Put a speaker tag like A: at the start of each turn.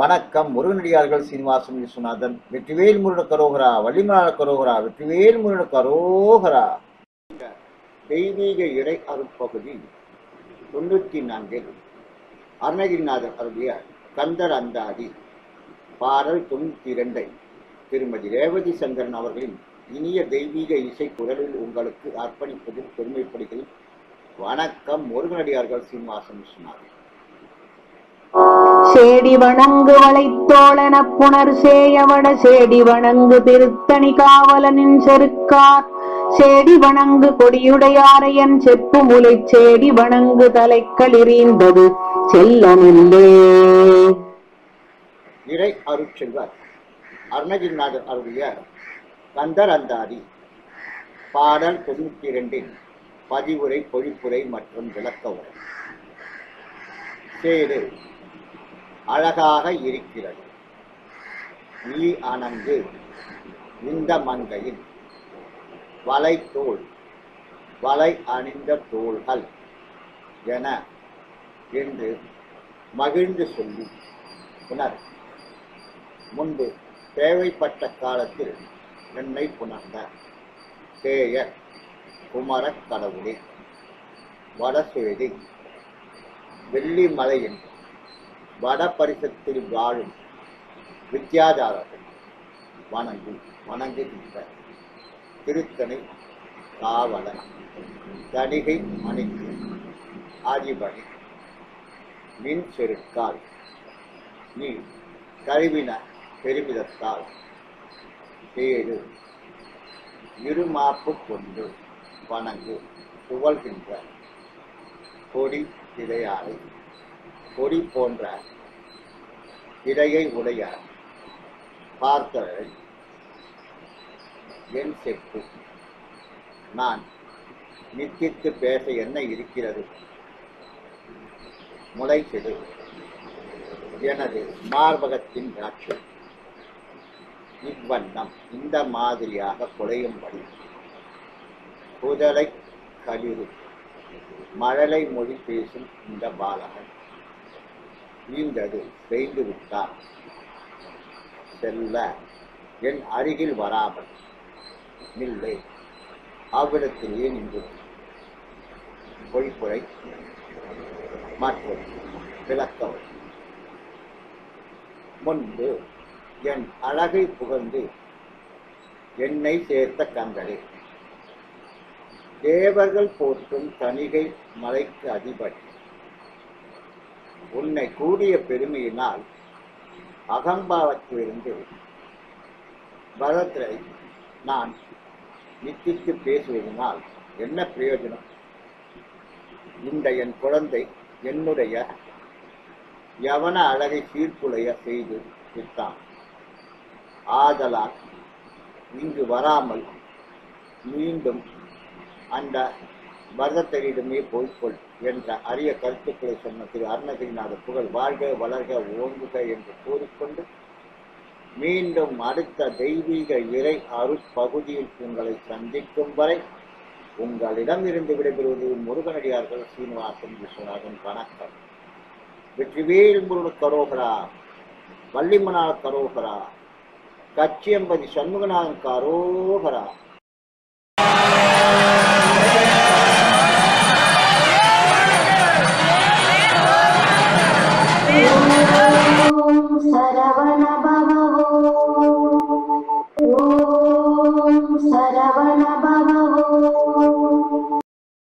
A: வணக்கம் முருகனடியார்கள் சீனிவாசன் விஸ்வநாதன் வெற்றிவேல் முருகன கரோகரா வள்ளிமலாள கரோகரா வெற்றிவேல் முருகன கரோகரா. தெய்வீக இறை அருட்பகுதி தொண்ணூற்றி நான்கில் அருணகிரிநாதர் அருளிய கந்தர் அந்தாதி பாடல் தொண்ணூற்றி இரண்டை. திருமதி ரேவதி சந்திரன் அவர்களின் இனிய தெய்வீக இசை குரலில் உங்களுக்கு அர்ப்பணிப்பதில் பெருமைப்படுகிறேன். வணக்கம் முருகனடியார்கள் சீனிவாசன் விஸ்வநாதன்.
B: சேடி வணங்கு வளைத்தோழன புனர் சேயவட சேடி வணங்கு திருத்தணி காவலனின் செருக்கார். சேடி வணங்கு கொடியுடையாரையன் செப்பு முலை சேடி வணங்கு தலைக்களிறீந்தது செல்லமில்லே
A: இறை அருட்செல்வர் அருணகிரிநாதர் அருளிய கந்தர் அந்தாதி பாடல் தொண்ணூற்றி இரண்டின் பதிவுரை பொழிப்புரை மற்றும் விளக்க உரை. சேரு அழகாக இருக்கிறது. நீ அணங்கு இந்த மங்கையின் வலைத்தோல் வலை அணிந்த தோள்கள் என என்று மகிழ்ந்து சொல்லி புனர். முன்பு தேவைப்பட்ட காலத்தில் என்னை புணர்ந்த சேய குமரக் கடவுளே வடசேதி வெள்ளிமலையின் வடபரிசத்தில் வாழும் வித்யாதாரர்கள் வணங்கு வணங்குகின்ற திருத்தணி காவலன் தணிகை மணிக்கு ஆதிபணி மின் செருக்கால் நீ கருவின பெருமிதத்தால் பேரு இருமாப்பு கொண்டு வணங்கு புகழ்கின்ற கொடி இடையாரை கொடி போன்ற இடையை உடைய பார்த்தவர்கள் என் செப்பு. நான் நித்தித்து பேச என்ன இருக்கிறது? முளைச்சது எனது மார்பகத்தின் காட்சி இவ்வண்ணம் இந்த மாதிரியாக குறையும்படி புதலை களிறு மழலை மொழி பேசும் இந்த பாலகன். நீண்டது செய்து விட்டார் செல்ல என் அருகில் வராமல். இல்லை அவ்விடத்திலேயே நின்று. பொய்ப்புரை. மற்றும் விளக்கம். முன்பு என் அழகை புகழ்ந்து என்னை சேர்த்த கந்தரே தேவர்கள் போற்றும் தணிகை மலைக்கு அதிபதி. உன்னை கூடிய பெருமையினால் அகம்பாவத்திலிருந்து பரத்ரை நான் நித்தித்து பேசுவதனால் என்ன பிரயோஜனம்? இந்த என் குழந்தை என்னுடைய யவன அழகை சீர்குலைய செய்து விட்டான். ஆதலால் இங்கு வராமல் மீண்டும் அந்த பரதத்தரிடமே போய்க்கொள் என்ற அரிய கருத்துக்களை சொன்ன திரு அருணகிரிநாத புகழ் வாழ்க வளர்க ஓங்குக என்று கூறிக்கொண்டு மீண்டும் அடுத்த தெய்வீக இறை அருட்பகுதியில் உங்களை சந்திக்கும் வரை உங்களிடம் இருந்து விடைபெறுவது முருகனடியார்கள் சீனிவாசன் விஸ்வநாதன். வணக்கம். வெற்றிவேல் முருகன் கரோகரா வள்ளிமனால் கரோகரா கச்சியம்பதி சண்முகநாதன் கரோகரா. Bye-bye.